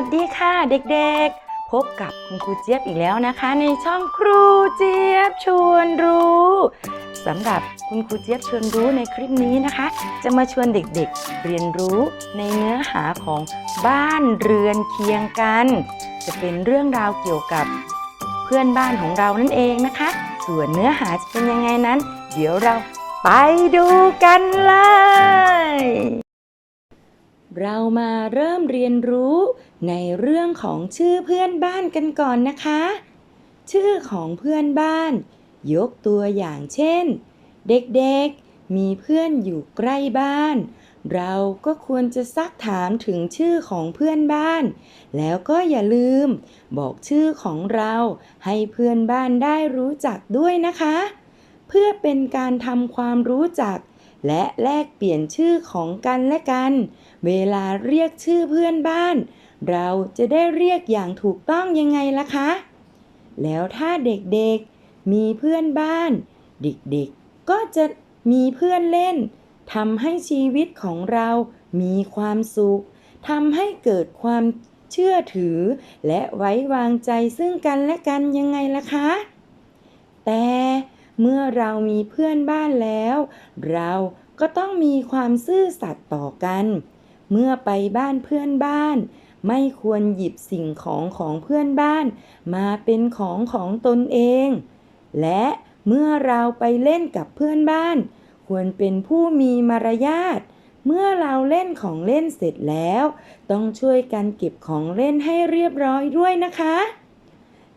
สวัสดีค่ะเด็กๆ พบกับคุณครูเจี๊ยบอีกแล้วนะคะ ในช่องครูเจี๊ยบชวนรู้สำหรับคุณครูเจี๊ยบชวนรู้ในคลิปนี้นะคะ จะมาชวนเด็กๆ เรียนรู้ในเนื้อหาของบ้านเรือนเคียงกัน จะเป็นเรื่องราวเกี่ยวกับเพื่อนบ้านของเรานั่นเองนะคะ ส่วนเนื้อหาจะเป็นยังไงนั้น เดี๋ยวเราไปดูกันเลยเรามาเริ่มเรียนรู้ ในเรื่องของชื่อเพื่อนบ้านกันก่อนนะคะ ชื่อของเพื่อนบ้าน ยกตัวอย่างเช่น เด็กๆ มีเพื่อนอยู่ใกล้บ้าน เราก็ควรจะซักถามถึงชื่อของเพื่อนบ้าน แล้วก็อย่าลืม บอกชื่อของเราให้เพื่อนบ้านได้รู้จักด้วยนะคะ เพื่อเป็นการทำความรู้จักและแลกเปลี่ยนชื่อของกันและกัน เวลาเรียกชื่อเพื่อนบ้าน เราจะได้เรียกอย่างถูกต้องยังไงล่ะคะ แล้วถ้าเด็กๆมีเพื่อนบ้าน เด็กๆก็จะมีเพื่อนเล่นทำให้ชีวิตของเรามีความสุขทำให้เกิดความเชื่อถือ และไว้วางใจซึ่งกันและกันยังไงล่ะคะ แต่เมื่อเรามีเพื่อนบ้านแล้ว เราก็ต้องมีความซื่อสัตย์ต่อกัน เมื่อไปบ้านเพื่อนบ้าน ไม่ควรหยิบสิ่งของของเพื่อนบ้าน มาเป็นของของตนเอง และเมื่อเราไปเล่นกับเพื่อนบ้าน ควรเป็นผู้มีมารยาทเมื่อเราเล่นของเล่นเสร็จแล้ว ต้องช่วยกันเก็บของเล่นให้เรียบร้อยด้วยนะคะ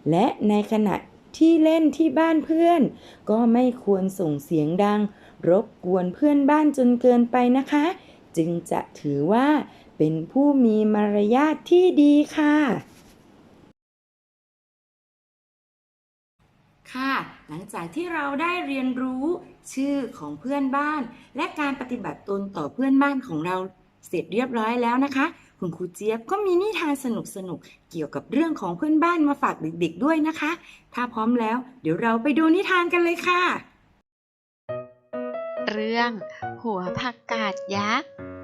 และในขณะที่เล่นที่บ้านเพื่อน ก็ไม่ควรส่งเสียงดัง รบกวนเพื่อนบ้านจนเกินไปนะคะ จึงจะถือว่า เป็นผู้มีมารยาทที่ดีค่ะ ค่ะ หลังจากที่เราได้เรียนรู้ชื่อของเพื่อนบ้าน และการปฏิบัติตนต่อเพื่อนบ้านของเราเสร็จเรียบร้อยแล้วนะคะ คุณครูเจี๊ยบก็มีนิทานสนุกๆเกี่ยวกับเรื่องของเพื่อนบ้านมาฝากเด็กๆด้วยนะคะ ถ้าพร้อมแล้ว เดี๋ยวเราไปดูนิทานกันเลยค่ะ เรื่อง หัวผักกาดยักษ์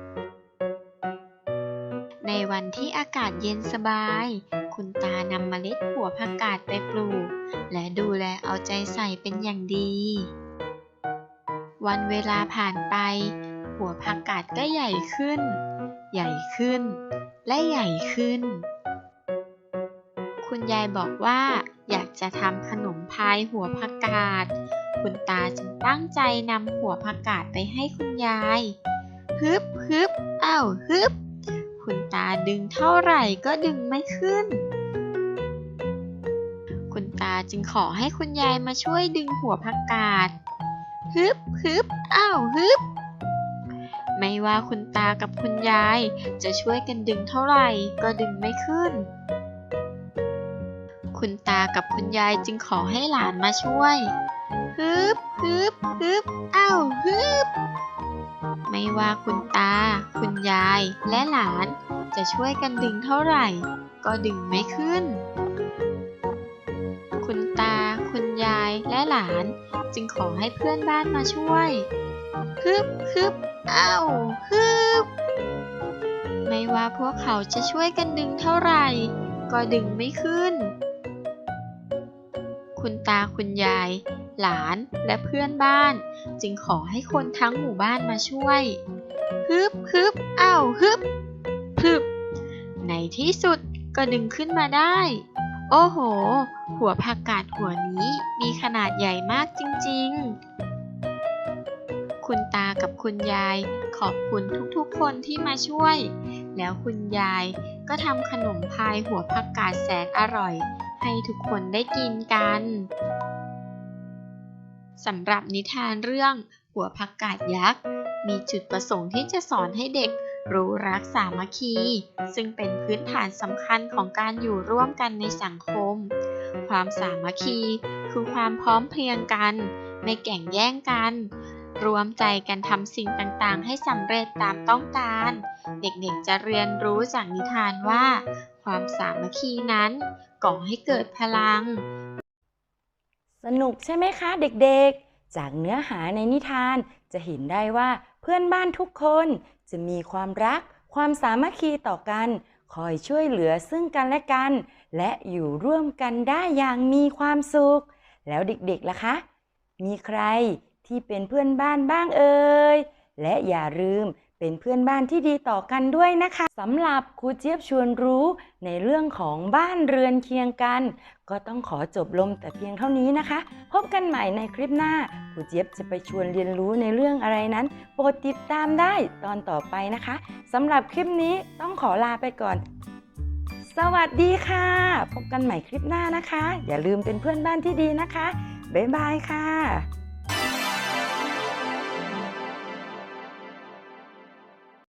ในวันที่อากาศเย็นสบาย คุณตานำเมล็ดหัวผักกาดไปปลูก และดูแลเอาใจใส่เป็นอย่างดี วันเวลาผ่านไป หัวผักกาดก็ใหญ่ขึ้น ใหญ่ขึ้น และใหญ่ขึ้น คุณยายบอกว่าอยากจะทำขนมพายหัวผักกาด คุณตาจึงตั้งใจนำหัวผักกาดไปให้คุณยาย ฮึบฮึบอ้าวฮึบ คุณตาดึงเท่าไหร่ก็ดึงไม่ขึ้น คุณตาจึงขอให้คุณยายมาช่วยดึงหัวผักกาด ฮึบฮึบอ้าวฮึบ ไม่ว่าคุณตากับคุณยายจะช่วยกันดึงเท่าไหร่ก็ดึงไม่ขึ้น คุณตากับคุณยายจึงขอให้หลานมาช่วย ฮึบฮึบฮึบอ้าวฮึบ ไม่ว่าคุณตา คุณยาย และหลาน จะช่วยกันดึงเท่าไหร่ ก็ดึงไม่ขึ้น คุณตา คุณยาย และหลาน จึงขอให้เพื่อนบ้านมาช่วยฮึบฮึบอ้าวฮึบไม่ว่าพวกเขาจะช่วยกันดึงเท่าไหร่ ก็ดึงไม่ขึ้น คุณตาคุณยาย หลานและเพื่อนบ้าน จึงขอให้คนทั้งหมู่บ้านมาช่วย ฮึบฮึบอ้าวฮึบฮึบ ในที่สุดก็ดึงขึ้นมาได้ โอ้โห หัวผักกาดหัวนี้มีขนาดใหญ่มากจริง ๆ คุณตากับคุณยายขอบคุณทุกๆ คนที่มาช่วย แล้วคุณยายก็ทำขนมพายหัวผักกาดแสนอร่อย ให้ทุกคนได้กินกัน สำหรับนิทานเรื่องหัวผักกาดยักษ์ มีจุดประสงค์ที่จะสอนให้เด็กรู้รักสามัคคี ซึ่งเป็นพื้นฐานสำคัญของการอยู่ร่วมกันในสังคม ความสามัคคีคือความพร้อมเพรียงกัน ไม่แก่งแย่งกัน รวมใจกันทำสิ่งต่างๆ ให้สำเร็จตามต้องการ เด็กๆจะเรียนรู้จากนิทานว่า ความสามัคคีนั้นก่อให้เกิดพลัง สนุกใช่ไหมคะเด็กๆ จากเนื้อหาในนิทานจะเห็นได้ว่าเพื่อนบ้านทุกคนจะมีความรัก ความสามัคคีต่อกัน คอยช่วยเหลือซึ่งกันและกัน และอยู่ร่วมกันได้อย่างมีความสุข แล้วเด็กๆล่ะคะ มีใครที่เป็นเพื่อนบ้านบ้างเอ่ยและอย่าลืมเป็นเพื่อนบ้านที่ดีต่อกันด้วยนะคะสำหรับครูเจี๊ยบชวนรู้ในเรื่องของบ้านเรือนเคียงกัน ก็ต้องขอจบลมแต่เพียงเท่านี้นะคะ พบกันใหม่ในคลิปหน้าครูเจี๊ยบจะไปชวนเรียนรู้ในเรื่องอะไรนั้น โปรดติดตามได้ตอนต่อไปนะคะสำหรับคลิปนี้ต้องขอลาไปก่อน สวัสดีค่ะ พบกันใหม่คลิปหน้านะคะ อย่าลืมเป็นเพื่อนบ้านที่ดีนะคะ บ๊ายบายค่ะ